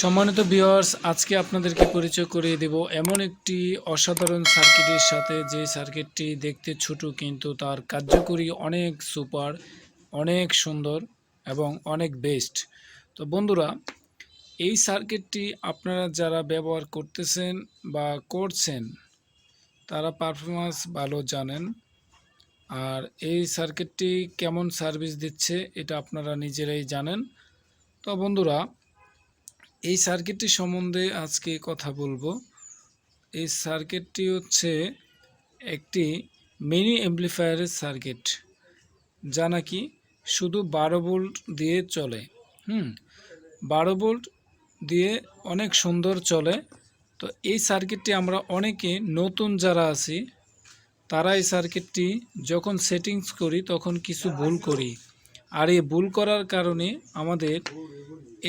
সম্মানিত ভিউয়ার্স আজকে আপনাদেরকে পরিচয় করিয়ে দেব এমন একটি অসাধারণ সার্কিটের সাথে যে সার্কিটটি দেখতে ছোট কিন্তু তার কার্যকরী অনেক সুপার অনেক সুন্দর এবং অনেক বেস্ট তো বন্ধুরা, এই সার্কিটটি আপনারা যারা ব্যবহার করতেছেন বা করছেন, তারা পারফরমেন্স ভালো জানেন। আর এই সার্কিটটি কেমন সার্ভিস দিচ্ছে, এটা আপনারা নিজেরাই জানেন। তো বন্ধুরা এই সার্কিটটি সম্বন্ধে আজকে কথা বলব। এই সার্কিটটি হচ্ছে একটি মিনি অ্যাম্প্লিফায়ারের সার্কিট যা নাকি শুধু বারো ভোল্ট দিয়ে চলে, হুম? বারো ভোল্ট দিয়ে অনেক সুন্দর চলে। তো এই সার্কিটটি আমরা অনেকে নতুন যারা আছি, তারা এই সার্কিটটি যখন সেটিংস করি, তখন কিছু ভুল করি। আর এই ভুল করার কারণে আমাদের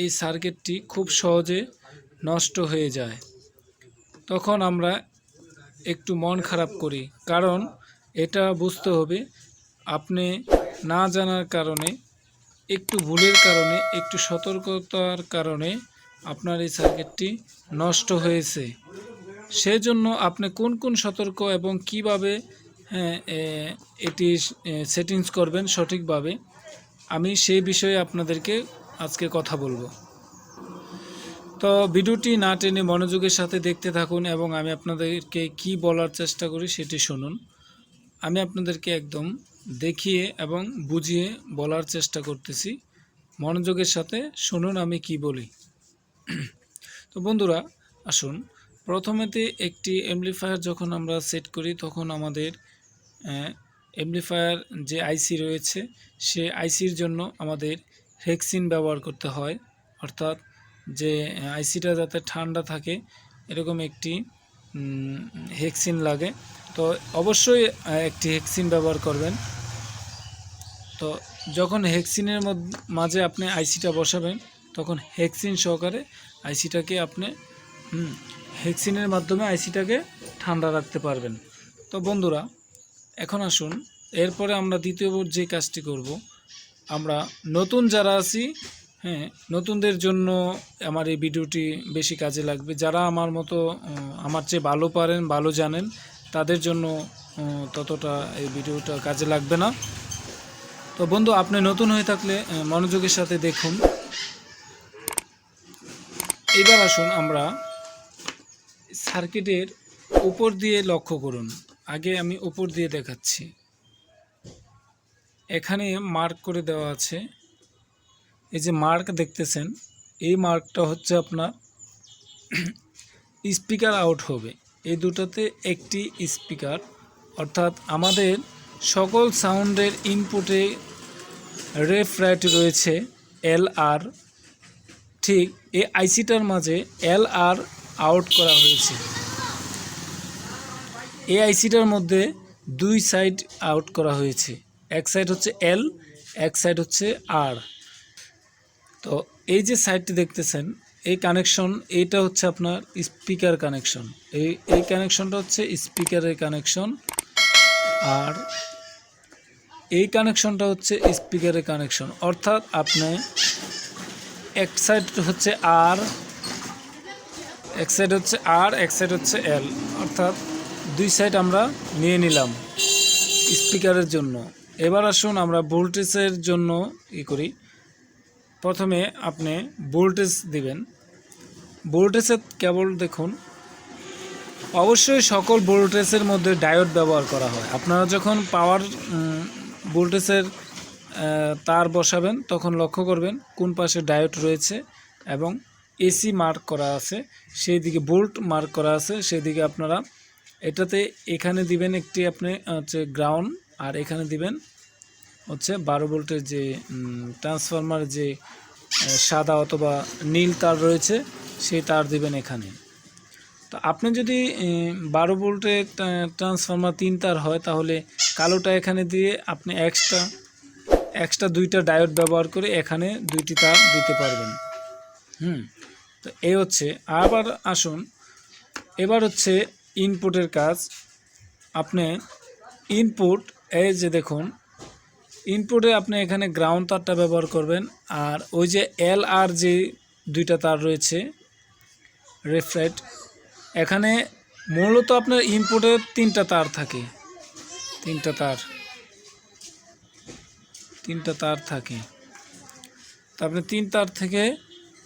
এই সার্কিটটি খুব সহজে নষ্ট হয়ে যায়। তখন আমরা একটু মন খারাপ করি কারণ এটা বুঝতে হবে আপনি না জানার কারণে একটু ভুলের কারণে একটু সতর্কতার কারণে আপনার এই সার্কিটটি নষ্ট হয়েছে। সেজন্য আপনি কোন কোন সতর্ক এবং কীভাবে হ্যাঁ, এটি সেটিংস করবেন সঠিকভাবে আমি সেই বিষয়ে আপনাদেরকে আজকে কথা বলব। তো ভিডিওটি না টেনে মনোযোগের সাথে দেখতে থাকুন এবং আমি আপনাদেরকে কি বলার চেষ্টা করি সেটি শুনুন। আমি আপনাদেরকে একদম দেখিয়ে এবং বুঝিয়ে বলার চেষ্টা করতেছি। মনোযোগের সাথে শুনুন আমি কি বলি। তো বন্ধুরা, আসুন। প্রথমেতে একটি এমপ্লিফায়ার যখন আমরা সেট করি, তখন আমাদের এমপ্লিফায়ার যে আইসি রয়েছে, সে আইসির জন্য আমাদের হেক্সিন ব্যবহার করতে হয়। অর্থাৎ যে আইসিটা যাতে ঠান্ডা থাকে, এরকম একটি হেক্সিন লাগে। তো অবশ্যই একটি হেক্সিন ব্যবহার করবেন। তো যখন হেক্সিনের মাঝে আপনি আইসিটা বসাবেন, তখন হেক্সিন সহকারে আইসিটাকে আপনি হেক্সিনের মাধ্যমে আইসিটাকে ঠান্ডা রাখতে পারবেন। তো বন্ধুরা এখন আসুন, এরপরে আমরা দ্বিতীয় যে কাজটি করব, আমরা নতুন যারা আছি হ্যাঁ নতুনদের জন্য আমার এই ভিডিওটি বেশি কাজে লাগবে। যারা আমার মতো আমার চেয়ে ভালো পারেন, ভালো জানেন, তাদের জন্য ততটা এই ভিডিওটা কাজে লাগবে না। তো বন্ধু, আপনি নতুন হয়ে থাকলে মনোযোগের সাথে দেখুন। এবার আসুন আমরা সার্কিটের উপর দিয়ে লক্ষ্য করুন। আগে আমি উপর দিয়ে দেখাচ্ছি। এখানে মার্ক করে দেওয়া আছে। এই যে মার্ক দেখতেছেন, এই মার্কটা হচ্ছে আপনার স্পিকার আউট হবে। এই দুটাতে একটি স্পিকার অর্থাৎ আমাদের সকল সাউন্ডের ইনপুটে রেফ রাইট রয়েছে এল আর ঠিক, এই আইসিটার মাঝে এল আর আউট করা হয়েছে। এই আইসিটার মধ্যে দুই সাইড আউট করা হয়েছে। এক সাইড হচ্ছে এল, এক সাইড হচ্ছে আর। তো এই যে সাইডটি দেখতেছেন, এই কানেকশন, এইটা হচ্ছে আপনার স্পিকার কানেকশন। এই এই কানেকশনটা হচ্ছে স্পিকারের কানেকশন। আর এই কানেকশনটা হচ্ছে স্পিকারের কানেকশন। অর্থাৎ আপনি এক সাইড হচ্ছে আর, এক সাইড হচ্ছে আর, এক সাইড হচ্ছে এল। অর্থাৎ দুই সাইড আমরা নিয়ে নিলাম স্পিকারের জন্য। এবার আসুন আমরা ভোল্টেজের জন্য ই করি। প্রথমে আপনি ভোল্টেজ দিবেন। ভোল্টেজের কেবল দেখুন, অবশ্যই সকল ভোল্টেজের মধ্যে ডায়োড ব্যবহার করা হয়। আপনারা যখন পাওয়ার ভোল্টেজের তার বসাবেন, তখন লক্ষ্য করবেন কোন পাশে ডায়োড রয়েছে এবং এসি মার্ক করা আছে, সেই দিকে বোল্ট মার্ক করা আছে, সেই দিকে আপনারা এটাতে এখানে দিবেন একটি আপনি হচ্ছে গ্রাউন্ড আর এখানে দিবেন হচ্ছে বারো ভোল্টের যে ট্রান্সফরমার যে সাদা অথবা নীল তার রয়েছে, সেই তার দিবেন এখানে। তো আপনি যদি বারো ভোল্টের ট্রান্সফরমার তিন তার হয়, তাহলে কালোটা এখানে দিয়ে আপনি এক্সট্রা এক্সট্রা দুইটা ডায়োড ব্যবহার করে এখানে দুইটি তার দিতে পারবেন। হুম, তো এই হচ্ছে, আবার আসুন, এবার হচ্ছে ইনপুটের কাজ। আপনি ইনপুট এই যে দেখুন ইনপুটে আপনি এখানে গ্রাউন্ড তারটা ব্যবহার করবেন, আর ওই যে এল আর যে দুইটা তার রয়েছে রেফ্রেট এখানে মূলত আপনার ইনপুটের তিনটা তার থাকে, তিনটা তার তিনটা তার থাকে। তো আপনি তিন তার থেকে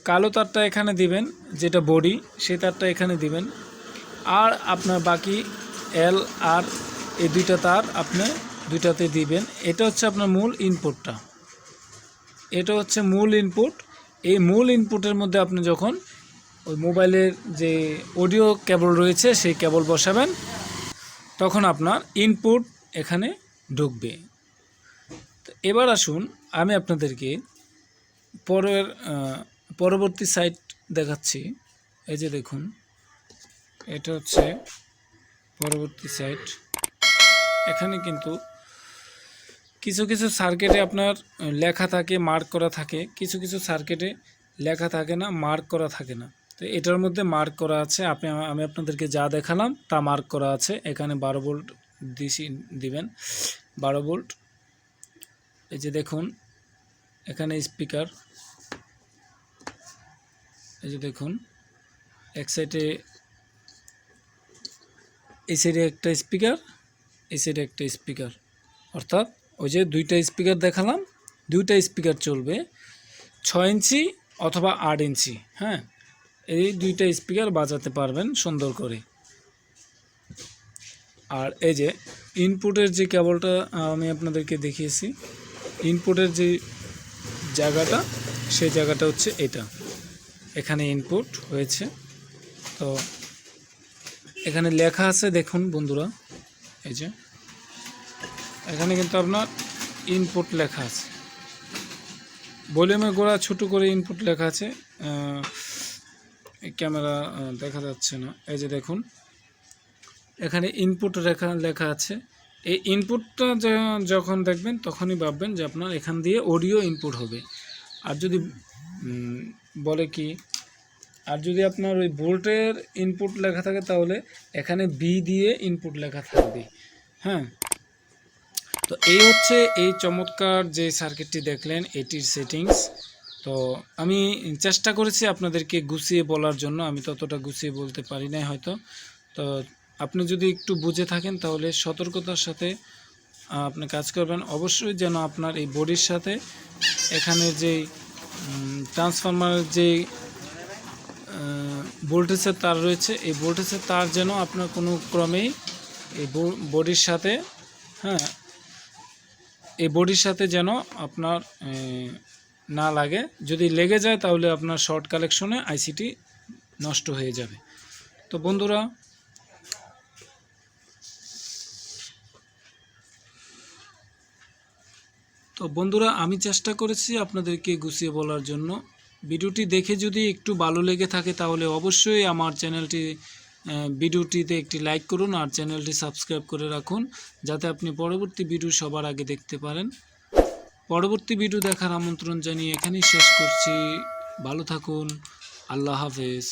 কালো তারটা এখানে দিবেন, যেটা বডি সেই তারটা এখানে দিবেন। আর আপনার বাকি এল আর এই দুইটা তার আপনি দুইটাতে দিবেন। এটা হচ্ছে আপনার মূল ইনপুটটা এটা হচ্ছে মূল ইনপুট এই মূল ইনপুটের মধ্যে আপনি যখন ওই মোবাইলের যে অডিও কেবল রয়েছে, সেই কেবল বসাবেন, তখন আপনার ইনপুট এখানে ঢুকবে। এবার আসুন, আমি আপনাদেরকে পরের পরবর্তী সাইট দেখাচ্ছি। এই যে দেখুন। এটা হচ্ছে পরবর্তী সাইট এখানে কিন্তু কিছু কিছু সার্কিটে আপনার লেখা থাকে মার্ক করা থাকে। কিছু কিছু সার্কিটে লেখা থাকে না মার্ক করা থাকে না। তো এটার মধ্যে মার্ক করা আছে। আপনি আমি আপনাদেরকে যা দেখালাম, তা মার্ক করা আছে। এখানে বারো ভোল্ট দিছি দিবেন। বারো ভোল্ট এই যে দেখুন, এখানে স্পিকার এই যে দেখুন, এক সাইডে এই সাইডে একটা স্পিকার, এই সাইডে একটা স্পিকার। অর্থাৎ ওই যে দুইটা স্পিকার দেখালাম, দুইটা স্পিকার চলবে, ছয় ইঞ্চি অথবা আট ইঞ্চি হ্যাঁ? এই দুইটা স্পিকার বাজাতে পারবেন সুন্দর করে। আর এই যে ইনপুটের যে কেবলটা আমি আপনাদেরকে দেখিয়েছি, ইনপুটের যে জায়গাটা, সেই জায়গাটা হচ্ছে এটা। এখানে ইনপুট হয়েছে। তো এখানে লেখা আছে, দেখুন বন্ধুরা, এই যে। এখানে কিন্তু আপনার ইনপুট লেখা আছে। ভলিউমের গোড়া ছোটো করে ইনপুট লেখা আছে। ক্যামেরা দেখা যাচ্ছে না। এই যে দেখুন, এখানে ইনপুট লেখা লেখা আছে। এই ইনপুটটা যখন দেখবেন, তখনই ভাববেন যে আপনার এখান দিয়ে অডিও ইনপুট হবে। আর যদি বলে কি আর যদি আপনার ওই ভোল্টের ইনপুট লেখা থাকে তাহলে এখানে বি দিয়ে ইনপুট লেখা থাকবে। হ্যাঁ? তো এই হচ্ছে এই চমৎকার যে সার্কিটটি দেখলেন, এটির সেটিংস তো আমি চেষ্টা করেছি আপনাদেরকে গুছিয়ে বলার জন্য, আমি ততটা গুছিয়ে বলতে পারি নাই হয়তো। তো আপনি যদি একটু বুঝে থাকেন তাহলে সতর্কতার সাথে আপনি কাজ করবেন। অবশ্যই যেন আপনার এই বডির সাথে এখানে যে ট্রান্সফরমারের যে ভোল্টেজের তার রয়েছে। এই ভোল্টেজের তার যেন আপনার কোনো ক্রমেই এই বডির সাথে হ্যাঁ এই বডির সাথে যেন আপনার না লাগে। যদি লেগে যায় তাহলে আপনার শর্ট কালেকশনে আইসিটি নষ্ট হয়ে যাবে। তো বন্ধুরা তো বন্ধুরা, আমি চেষ্টা করেছি আপনাদেরকে গুছিয়ে বলার জন্য। ভিডিওটি দেখে যদি একটু ভালো লেগে থাকে তাহলে অবশ্যই আমার চ্যানেলটি ভিডিওটিতে একটি লাইক করুন আর চ্যানেলটি সাবস্ক্রাইব করে রাখুন যাতে আপনি পরবর্তী ভিডিও সবার আগে দেখতে পারেন। পরবর্তী ভিডিও দেখার আমন্ত্রণ জানিয়ে এখানেই শেষ করছি। ভালো থাকুন। আল্লাহ হাফেজ।